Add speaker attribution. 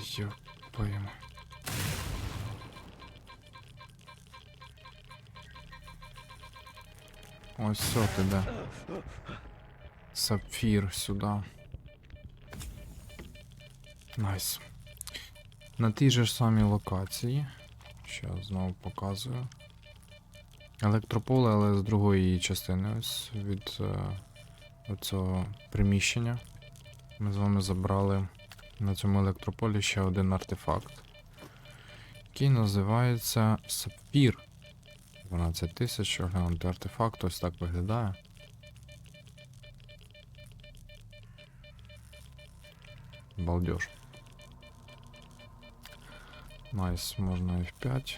Speaker 1: Йопаємо. Ось все ти де. Сапфір сюди. Найс. На тій же ж самій локації. Щас знову показую. Електрополе, але з другої її частини. Ось від е, оцього приміщення. Ми з вами забрали на цьому електрополі ще один артефакт, який називається Сапфір. 12 тисяч, оглянути артефакт, ось так виглядає. Балдеж. Найс, можна F5.